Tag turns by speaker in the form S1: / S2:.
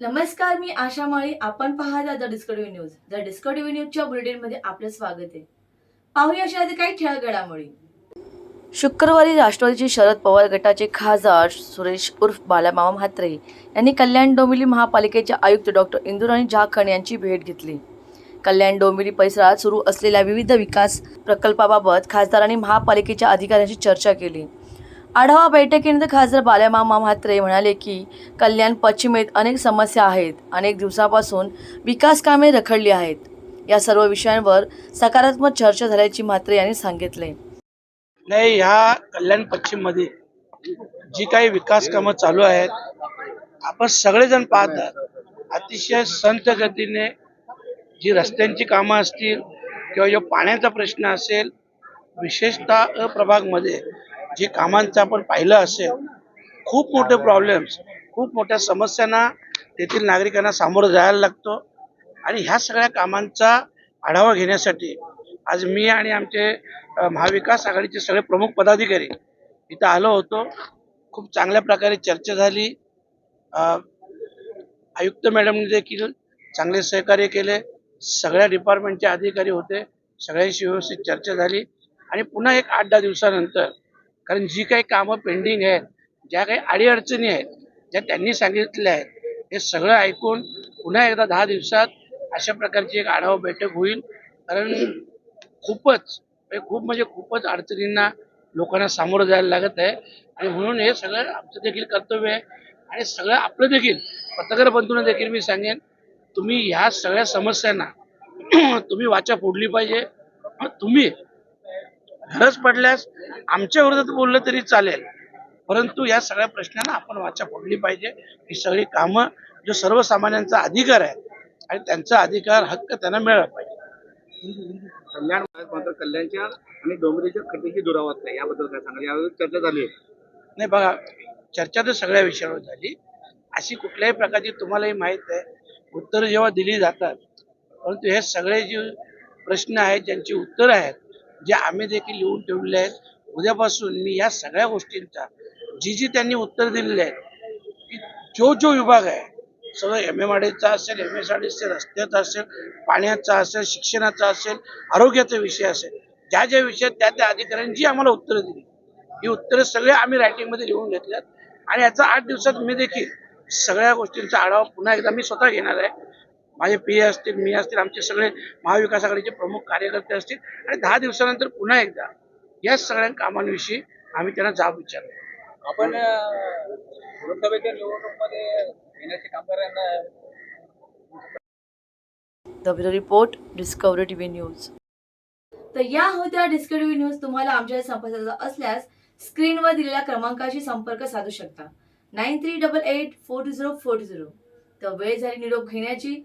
S1: नमस्कार मी आशा माळी. आपण पाहता the discovery news. The discovery न्यूजच्या बुलेटिनमध्ये आपलं स्वागत आहे. पाहूया अशा काही ठळक घडामोडी शुक्रवारी राष्ट्रवादीचे शरद पवार गटाचे खासदार सुरेश उर्फ बालामामा म्हात्रे यांनी कल्याण डोंबिवली महापालिकेचे आयुक्त डॉक्टर इंदुराणी झाखण यांची भेट घेतली. कल्याण डोंबिवली परिसरात सुरू असलेल्या विविध विकास प्रकल्पाबाबत खासदारांनी महापालिकेच्या अधिकाऱ्यांशी चर्चा केली. आढावा बैठकीनंतर खासदार बाल्यामामा म्हात्रे म्हणाले की कल्याण पश्चिमेत अनेक समस्या आहेत. अनेक दिवसापासून विकास कामे रखडली आहेत. या सर्व विषयांवर सकारात्मक चर्चा झाल्याची म्हात्रे यांनी सांगितले.
S2: नाही ह्या कल्याण पश्चिममध्ये जी काही विकास कामं चालू आहेत आपण सगळेजण पाहतात. अतिशय संत गतीने जी रस्त्यांची कामं असतील किंवा जो पाण्याचा प्रश्न असेल विशेषतः अप्रभागमध्ये जे कामांचं आपण पाहिलं असेल खूप मोठे प्रॉब्लेम्स खूप मोठ्या समस्यांना तेथील नागरिकांना सामोरं जायला लागतो. आणि ह्या सगळ्या कामांचा आढावा घेण्यासाठी आज मी आणि आमचे महाविकास आघाडीचे सगळे प्रमुख पदाधिकारी इथं आलो होतो. खूप चांगल्या प्रकारे चर्चा झाली. आयुक्त मॅडमने देखील चांगले सहकार्य केले. सगळ्या डिपार्टमेंटचे अधिकारी होते. सगळ्यांशी व्यवस्थित चर्चा झाली. आणि पुन्हा एक आठ दहा दिवसानंतर कारण जी काही कामं पेंडिंग आहेत ज्या काही अडीअडचणी आहेत ज्या त्यांनी सांगितल्या आहेत हे सगळं ऐकून पुन्हा एकदा दहा दिवसात अशा प्रकारची एक आढावा बैठक होईल. कारण खूपच म्हणजे खूप म्हणजे खूपच अडचणींना लोकांना सामोरं जायला लागत आहे. आणि म्हणून हे सगळं आमचं देखील कर्तव्य आहे. आणि सगळं आपलं देखील पत्रकार बंधूंना देखील मी सांगेन तुम्ही ह्या सगळ्या समस्यांना तुम्ही वाचा फोडली पाहिजे. तुम्ही गरज पडल्यास आमच्या विरोधात बोललं तरी चालेल. परंतु या सगळ्या प्रश्नांना आपण वाचा फोडली पाहिजे. ही सगळी कामं जो सर्वसामान्यांचा अधिकार आहे आणि त्यांचा अधिकार हक्क त्यांना मिळाला पाहिजे.
S3: कल्याण मात्र कल्याणच्या आणि डोंगरीच्या खड्डीची दुरावस्था आहे याबद्दल काय सांगाल? यावर चर्चा झाली
S2: नाही बघा चर्चा तर सगळ्या विषयावर झाली. अशी कुठल्याही प्रकारची तुम्हालाही माहीत आहे. उत्तरं जेव्हा दिली जातात परंतु हे सगळे जे प्रश्न आहेत ज्यांची उत्तरं आहेत जे आम्ही देखील लिहून ठेवलेले आहेत उद्यापासून मी या सगळ्या गोष्टींचा जी जी त्यांनी उत्तर दिलेली आहेत की जो जो विभाग आहे सगळं एम एम आडीचा असेल एम एस आडीचा रस्त्याचा असेल पाण्याचा असेल शिक्षणाचा असेल आरोग्याचा विषय असेल ज्या ज्या विषयात त्या त्या अधिकाऱ्यांनी जी आम्हाला उत्तरं दिली. ही उत्तरं सगळे आम्ही रायटिंगमध्ये लिहून घेतल्यात. आणि याचा आठ दिवसात मी देखील सगळ्या गोष्टींचा आढावा पुन्हा एकदा मी स्वतः घेणार आहे. माझे पी असतील मी असतील आमचे सगळे महाविकास आघाडीचे प्रमुख कार्यकर्ते असतील. आणि दहा दिवसानंतर पुन्हा एकदा या सगळ्या कामांविषयी आम्ही त्यांना जाब विचारतो.
S3: आपण अं, लोकसभेच्या निवडणुकीमध्ये येण्याचे कामगारांना
S1: the bureau report discovery TV news तर या होत्या डिस्कवरी न्यूज तुम्हाला आमच्या संपर्काचा असल्यास स्क्रीनवर दिलेल्या क्रमांकाशी संपर्क साधू शकता. Nine three double eight four two zero four two zero. तर वेळ झाली निरोप घेण्याची.